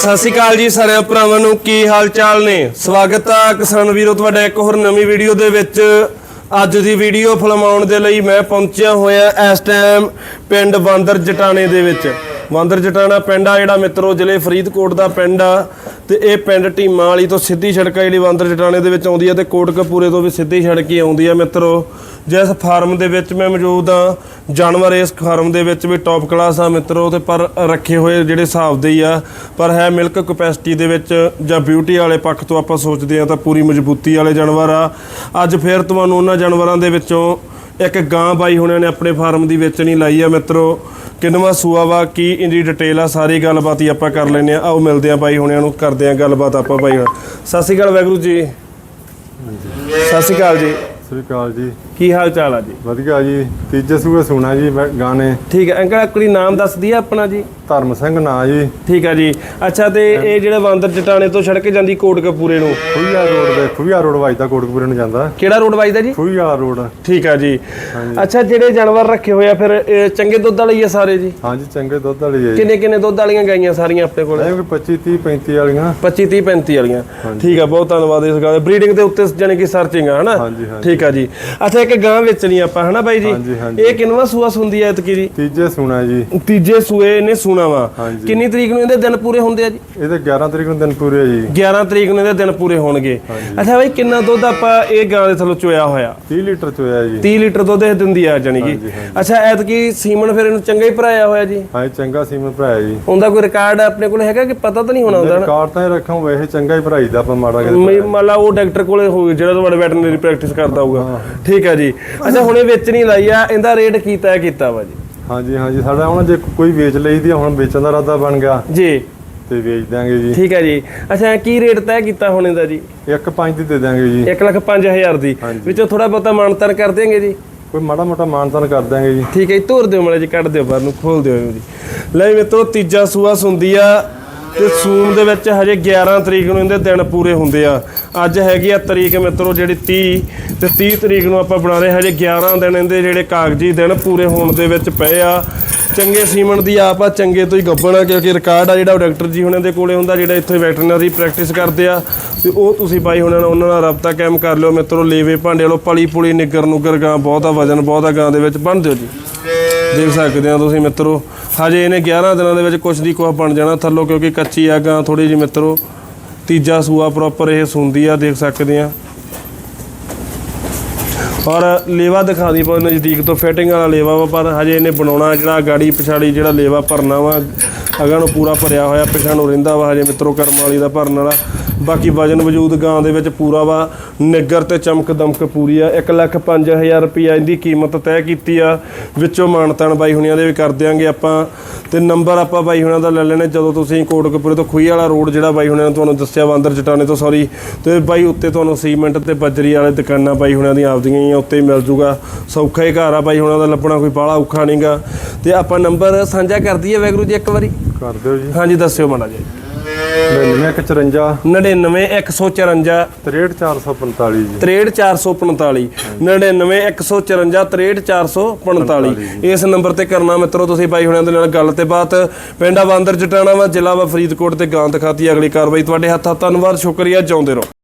ਸਤਿ ਸ਼੍ਰੀ ਅਕਾਲ ਜੀ ਸਾਰੇ ਭਰਾਵਾਂ ਨੂੰ, ਕੀ ਹਾਲ ਚਾਲ ਨੇ? ਸਵਾਗਤ ਆ ਕਿਸਾਨ ਵੀਰੋ, ਤੁਹਾਡਾ ਇੱਕ ਹੋਰ ਨਵੀਂ ਵੀਡੀਓ ਦੇ ਵਿੱਚ। ਅੱਜ ਦੀ ਵੀਡੀਓ ਫਿਲਮਾਉਣ ਦੇ ਲਈ ਮੈਂ ਪਹੁੰਚਿਆ ਹੋਇਆ ਇਸ ਟਾਈਮ ਪਿੰਡ ਬਾਂਦਰ ਜਟਾਣੇ ਦੇ ਵਿੱਚ। ਬਾਂਦਰ ਜਟਾਣਾ ਪਿੰਡ ਆ ਜਿਹੜਾ ਮਿੱਤਰੋ, ਜ਼ਿਲ੍ਹੇ ਫਰੀਦਕੋਟ ਦਾ ਪਿੰਡ ਆ। ਤੇ ਇਹ ਪਿੰਡ ਟੀਮਾਂ ਵਾਲੀ ਤੋਂ ਸਿੱਧੀ ਸੜਕ ਆ ਜਿਹੜੀ ਬਾਂਦਰ ਜਟਾਣੇ ਦੇ ਵਿੱਚ ਆਉਂਦੀ ਆ ਤੇ ਕੋਟਕਪੂਰੇ ਤੋਂ ਵੀ ਸਿੱਧੀ ਸੜਕ ਹੀ ਆਉਂਦੀ ਆ ਮਿੱਤਰੋ। ਜਿਸ ਫਾਰਮ ਦੇ ਵਿੱਚ ਮੈਂ ਮੌਜੂਦ ਆ, ਜਾਨਵਰ ਇਸ ਫਾਰਮ ਦੇ ਵਿੱਚ ਵੀ ਟੌਪ ਕਲਾਸ ਆ ਮਿੱਤਰੋ, ਤੇ ਪਰ ਰੱਖੇ ਹੋਏ ਜਿਹੜੇ ਹਿਸਾਬ ਦੇ ਹੀ ਆ, ਪਰ ਹੈ ਮਿਲਕ ਕਪੈਸਿਟੀ ਦੇ ਵਿੱਚ ਜਾਂ ਬਿਊਟੀ ਵਾਲੇ ਪੱਖ ਤੋਂ ਆਪਾਂ ਸੋਚਦੇ ਆ ਤਾਂ ਪੂਰੀ ਮਜ਼ਬੂਤੀ ਵਾਲੇ ਜਾਨਵਰ ਆ। ਅੱਜ ਫੇਰ ਤੁਹਾਨੂੰ ਉਹਨਾਂ ਜਾਨਵਰਾਂ ਦੇ ਵਿੱਚੋਂ ਇੱਕ ਗਾਂ ਬਾਈ ਹੁਣਿਆਂ ਨੇ ਆਪਣੇ ਫਾਰਮ ਦੀ ਵੇਚਣੀ ਲਾਈ ਆ ਮਿੱਤਰੋ। ਕਿੰਨਵਾ ਸੂਆ ਵਾ ਕੀ ਇਹਦੀ ਡਿਟੇਲ ਆ ਸਾਰੀ ਗੱਲਬਾਤ ਹੀ ਆਪਾਂ ਕਰ ਲੈਨੇ ਆ ਆਓ ਮਿਲਦੇ ਆ ਬਾਈ ਹੁਣਿਆਂ ਨੂੰ ਕਰਦੇ ਆ ਗੱਲਬਾਤ ਆਪਾਂ ਬਾਈ। ਸਤਿ ਸ਼੍ਰੀ ਅਕਾਲ ਵੈਗਰੂ ਜੀ। ਸਤਿ ਸ਼੍ਰੀ ਅਕਾਲ ਜੀ। ਸਤਿ ਸ੍ਰੀ ਅਕਾਲ ਜੀ। ਕੀ ਹਾਲ ਚਾਲ ਆ ਜੀ? ਵਧੀਆ ਜੀ ਤੀਜੇ ਸੂਏ ਸੁਣਾ ਜੀ ਮੈਂ ਗਾਣੇ। ਠੀਕ ਹੈ ਅੰਕਲ ਆਪਣੀ ਨਾਮ ਦੱਸ ਦਈਏ ਆਪਣਾ ਜੀ? ਧਰਮ ਸਿੰਘ ਨਾਂ ਜੀ। ਠੀਕ ਆ ਜੀ। ਅੱਛਾ ਤੇ ਇਹ ਜਿਹੜਾ ਬਾਂਦਰ ਚਟਾਣੇ ਤੋਂ ਸੜਕ ਜਾਂਦੀ ਕੋਟਕਪੂਰੇ ਨੂੰ? ਫੁਈਆ ਰੋਡ ਦੇ ਫੁਈਆ ਰੋਡ ਵੱਜਦਾ ਕੋਟਕਪੂਰੇ ਨੂੰ ਜਾਂਦਾ। ਕਿਹੜਾ ਰੋਡ ਵੱਜਦਾ ਜੀ? ਫੁਈਆ ਰੋਡ। ਠੀਕ ਆ ਜੀ। ਅੱਛਾ ਜਿਹੜੇ ਜਾਨਵਰ ਰੱਖੇ ਹੋਏ ਆ ਫਿਰ ਇਹ ਚੰਗੇ ਦੁੱਧ ਵਾਲੇ ਆ ਸਾਰੇ ਜੀ? ਹਾਂਜੀ ਚੰਗੇ ਦੁੱਧ ਵਾਲੀ ਹੈ ਜੀ। ਕਿੰਨੇ ਕਿੰਨੇ ਦੁੱਧ ਵਾਲੀਆਂ ਗਾਈਆਂ ਸਾਰੀਆਂ ਆਪਣੇ ਕੋਲ? ਕੋਈ 25 30 35 ਵਾਲੀਆਂ। 25 30 35 ਵਾਲੀਆਂ। ਠੀਕ ਆ ਬਹੁਤ ਧੰਨਵਾਦ ਇਸ ਗੱਲ ਬਰੀਡਿੰਗ ਦੇ ਉੱਤੇ ਜਾਨੀ ਕਿ ਸਰਚਿੰਗ ਆ ਹਨਾ। ਠੀਕ ਆ ਜੀ। ਅੱਛਾ ਇੱਕ ਗਾਂ ਵੇਚਣੀ ਆਪਾਂ ਹਨਾ ਬਾਈ ਜੀ? ਹਾਂਜੀ, ਹਾਂਜੀ। ਇਹ ਕਿੰਨਵਾ ਸੂਆ ਸੁੰਦੀ ਐ ਇਤਕੀ ਜੀ? ਤੀਜੇ ਸੁਣਾ ਜੀ। ਤੀਜੇ ਸੂਏ ਇਹਨੇ ਸੁਣਾ ਵਾ। ਹਾਂਜੀ। ਕਿੰਨੀ ਤਰੀਕ ਨੂੰ ਇਹਦੇ ਦਿਨ ਪੂਰੇ ਹੁੰਦੇ ਆ ਜੀ? ਇਹਦੇ 11 ਤਰੀਕ ਨੂੰ ਦਿਨ ਪੂਰੇ ਆ ਜੀ। 11 ਤਰੀਕ ਨੂੰ ਇਹਦੇ ਦਿਨ ਪੂਰੇ ਹੋਣਗੇ। ਅੱਛਾ ਬਾਈ ਕਿੰਨਾ ਦੁੱਧ ਆਪਾਂ ਇਹ ਗਾਂ ਦੇ ਥੱਲੋਂ ਚੋਇਆ ਹੋਇਆ? 30 ਲੀਟਰ ਚ ਹੋਇਆ ਜੀ। 30 ਲੀਟਰ ਦੁੱਧ ਇਹ ਦਿੰਦੀ ਆ ਜਾਨੀ ਕਿ। ਅੱਛਾ ਐਤਕੀ ਸੀਮਨ ਫਿਰ ਇਹਨੂੰ ਚੰਗਾ ਹੀ ਭਰਾਇਆ ਹੋਇਆ ਜੀ? ਹਾਂ ਇਹ ਚੰਗਾ ਸੀਮਨ ਭਰਾਇਆ ਜੀ। ਉਹਦਾ ਕੋਈ ਰਿਕਾਰਡ ਆਪਣੇ ਕੋਲ ਹੈਗਾ ਕਿ ਪਤਾ ਤਾਂ ਨਹੀਂ ਹੋਣਾ ਉਹਦਾ? ਕਾਰ ਤਾਂ ਇਹ ਰੱਖਾਂ ਵੈਸੇ ਚੰਗਾ ਹੀ ਭਰਾਈਦਾ ਆਪਾਂ ਮਾੜਾ ਕਿਤੇ ਮੈਂ ਮੰਨ ਲਾ ਉਹ ਡਾਕਟਰ ਕੋਲੇ ਹੋਵੇ ਜਿਹੜਾ ਤੁਹਾਡਾ ਵੈਟਰਨਰੀ ਪ੍ਰੈਕਟਿਸ ਕਰਦਾ ਹੋਊਗਾ। ਠੀਕ ਆ ਜੀ। ਅੱਛਾ ਹੁਣੇ ਵੇਚਣੀ ਲਾਈ ਆ ਇਹਦਾ ਰੇਟ ਕੀਤਾ ਕੀਤਾ ਵਾ ਜੀ? ਹਾਂਜੀ ਹਾਂਜੀ ਸਾਡਾ ਹੁਣ ਜੇ ਕੋਈ ਵੇਚ ਲਈਦੀ ਆ, ਹੁਣ ਵੇਚਣ ਦਾ ਇਰਾਦਾ ਬਣ ਗਿਆ। ਜੀ। ਤੇ ਵੇਚ ਦਾਂਗੇ ਜੀ। ਠੀਕ ਹੈ ਜੀ। ਅੱਛਾ ਕੀ ਰੇਟ ਤੈਅ ਕੀਤਾ ਹੁਣ ਇਹਦਾ ਜੀ? ਇੱਕ ਪੰਜ ਦੀ ਦੇ ਦਾਂਗੇ ਜੀ। 1 ਲੱਖ 5000 ਦੀ। ਵਿੱਚੋਂ ਥੋੜਾ ਬਹੁਤਾ ਮਾਨਤਨ ਕਰ ਦੇਂਗੇ ਜੀ? ਕੋਈ ਮਾੜਾ ਮੋਟਾ ਮਾਨਤਾਨ ਕਰ ਦਾਂਗੇ ਜੀ। ਠੀਕ ਹੈ ਜੀ ਧੁਰ ਦਿਓ ਮਲੇ ਜੀ ਕੱਢ ਦਿਓ ਬਾਹਰ ਨੂੰ ਖੋਲ ਦਿਓ ਜੀ। ਲੈ ਮਿੱਤਰੋ ਤੀਜਾ ਸੂਆ ਸੁੰਦੀ ਆ। ਤੇ ਸੂਮ ਦੇ ਵਿੱਚ ਹਜੇ 11 ਤਰੀਕ ਨੂੰ ਇਹਦੇ ਦਿਨ ਪੂਰੇ ਹੁੰਦੇ ਆ। ਅੱਜ ਹੈਗੀ ਆ ਤਰੀਕ ਮਿੱਤਰੋ ਜਿਹੜੀ 30 ਤੇ 30 ਤਰੀਕ ਨੂੰ ਆਪਾਂ ਬਣਾ ਰਹੇ ਹਜੇ 11 ਦਿਨ ਇਹਦੇ ਜਿਹੜੇ ਕਾਗਜ਼ੀ ਦਿਨ ਪੂਰੇ ਹੋਣ ਦੇ ਵਿੱਚ ਪਏ ਆ। ਚੰਗੇ ਸੀਮਨ ਦੀ ਆਪ ਆ, ਚੰਗੇ ਤੋਂ ਹੀ ਗੱਬਣਾ ਕਿਉਂਕਿ ਰਿਕਾਰਡ ਆ ਜਿਹੜਾ ਉਹ ਡਾਕਟਰ ਜੀ ਹੁਣਾਂ ਦੇ ਕੋਲੇ ਹੁੰਦਾ, ਜਿਹੜਾ ਇੱਥੇ ਵੈਟਰਨਰੀ ਪ੍ਰੈਕਟਿਸ ਕਰਦੇ ਆ। ਤੇ ਉਹ ਤੁਸੀਂ ਬਾਈ ਹੁਣਾਂ ਨਾਲ ਉਹਨਾਂ ਨਾਲ ਰਾਬਤਾ ਕਾਇਮ ਕਰ ਲਿਓ ਮਿੱਤਰੋ, ਲੇਵੇ ਭਾਂਡੇ ਵਾਲੋ ਪਲੀ ਪੁਲੀ ਨਿੱਗਰ ਨੁਗਰ ਗਾਂ, ਬਹੁਤਾ ਵਜਨ, ਬਹੁਤਾ ਗਾਂ ਦੇ ਵਿੱਚ। ਬੰਨ ਦਿਓ ਜੀ। ਦੇਖ ਸਕਦੇ ਆ ਤੁਸੀਂ ਮਿੱਤਰੋ। ਹਜੇ ਇਹਨੇ 11 ਦਿਨਾਂ ਦੇ ਵਿੱਚ ਕੁਛ ਦੀ ਕੁਛ ਬਣ ਜਾਣਾ ਥੱਲੋਂ, ਕਿਉਂਕਿ ਕੱਚੀ ਆ ਗਾਂ ਥੋੜੀ ਜਿਹੀ ਮਿੱਤਰੋ। ਤੀਜਾ ਸੂਆ ਪ੍ਰੋਪਰ ਇਹ ਸੁੰਦੀ ਆ, ਦੇਖ ਸਕਦੇ ਆ। ਔਰ ਲੇਵਾ ਦਿਖਾ ਦੀ ਪਾ ਨਜ਼ਦੀਕ ਤੋਂ ਫਿਟਿੰਗ ਵਾਲਾ ਲੇਵਾ ਵਾ, ਪਰ ਹਜੇ ਇਹਨੇ ਬਣਾਉਣਾ ਜਿਹੜਾ ਗਾੜੀ ਪਿਛਾੜੀ ਜਿਹੜਾ ਲੇਵਾ ਭਰਨਾ ਵਾ। ਅਗਾਂ ਨੂੰ ਪੂਰਾ ਭਰਿਆ ਹੋਇਆ ਪਿਛਾਂ ਨੂੰ ਰਹਿੰਦਾ ਵਾ ਹਜੇ ਮਿੱਤਰੋ, ਕਰਮ ਵਾਲੀ ਦਾ ਭਰਨ ਵਾਲਾ। ਬਾਕੀ ਵਜਨ ਵਜੂਦ ਗਾਂ ਦੇ ਵਿੱਚ ਪੂਰਾ ਵਾ। ਨਿੱਗਰ ਤੇ ਚਮਕ ਦਮਕ ਪੂਰੀ ਆ। 1 ਲੱਖ 5000 ਰੁਪਈਆ ਇਹਦੀ ਕੀਮਤ ਤੈਅ ਕੀਤੀ ਆ। ਵਿੱਚੋਂ ਮਾਨਤਾਨ ਬਾਈ ਹੁਣਿਆਂ ਦੇ ਵੀ ਕਰ ਦਿਆਂਗੇ ਆਪਾਂ। ਤੇ ਨੰਬਰ ਆਪਾਂ ਬਾਈ ਹੁਣਾਂ ਦਾ ਲੈ ਲੈਣੇ। ਜਦੋਂ ਤੁਸੀਂ ਕੋਟਕਪੁਰੇ ਤੋਂ ਖੂਹੀ ਵਾਲਾ ਰੋਡ ਜਿਹੜਾ ਬਾਈ ਹੁਣਾਂ ਨੇ ਤੁਹਾਨੂੰ ਦੱਸਿਆ ਬਾਂਦਰ ਚਟਾਨੇ ਤੋਂ ਸੌਰੀ ਤੇ ਬਾਈ ਉੱਤੇ ਤੁਹਾਨੂੰ ਸੀਮੈਂਟ ਤੇ ਬੱਜਰੀ ਵਾਲੇ ਦੁਕਾਨਾਂ ਬਾਈ ਹੁਣਾਂ ਦੀਆਂ ਆਪਦੀਆਂ ਹੀ ਆ ਉੱਤੇ ਹੀ ਮਿਲ ਜੂਗਾ। ਸੌਖਾ ਹੀ ਘਰ ਆ ਬਾਈ ਹੁਣਾਂ ਦਾ ਲੱਭਣਾ ਕੋਈ ਬਾਹਲਾ ਔਖਾ ਨਹੀਂਗਾ ਤੇ ਆਪਾਂ ਨੰਬਰ ਸਾਂਝਾ ਕਰ ਦਈਏ ਵੈਗਰੂ ਜੀ ਇੱਕ ਵਾਰੀ। ਕਰ ਦਿਓ ਜੀ। ਹਾਂਜੀ ਦੱਸਿਓ ਮਾੜਾ ਜੀ 9954 99 154 63445 ਜੀ। 63445 99 154 63445 ਇਸ ਨੰਬਰ ਤੇ ਕਰਨਾ ਮਿੱਤਰੋ ਤੁਸੀਂ ਬਾਈ ਹੁਣਾਂ ਦੇ ਨਾਲ ਗੱਲ ਤੇ ਬਾਤ। ਪਿੰਡਾ ਬਾਂਦਰ ਜਟਾਣਾ ਵਾ ਜ਼ਿਲ੍ਹਾ ਵਾ ਫਰੀਦਕੋਟ ਤੇ ਗਾਂ ਦਿਖਾਤੀ ਅਗਲੀ ਕਾਰਵਾਈ। ਤੁਹਾਡੇ ਹੱਥਾਂ ਧੰਨਵਾਦ ਸ਼ੁਕਰੀਆ ਚਾਹੁੰਦੇ ਰਹੋ।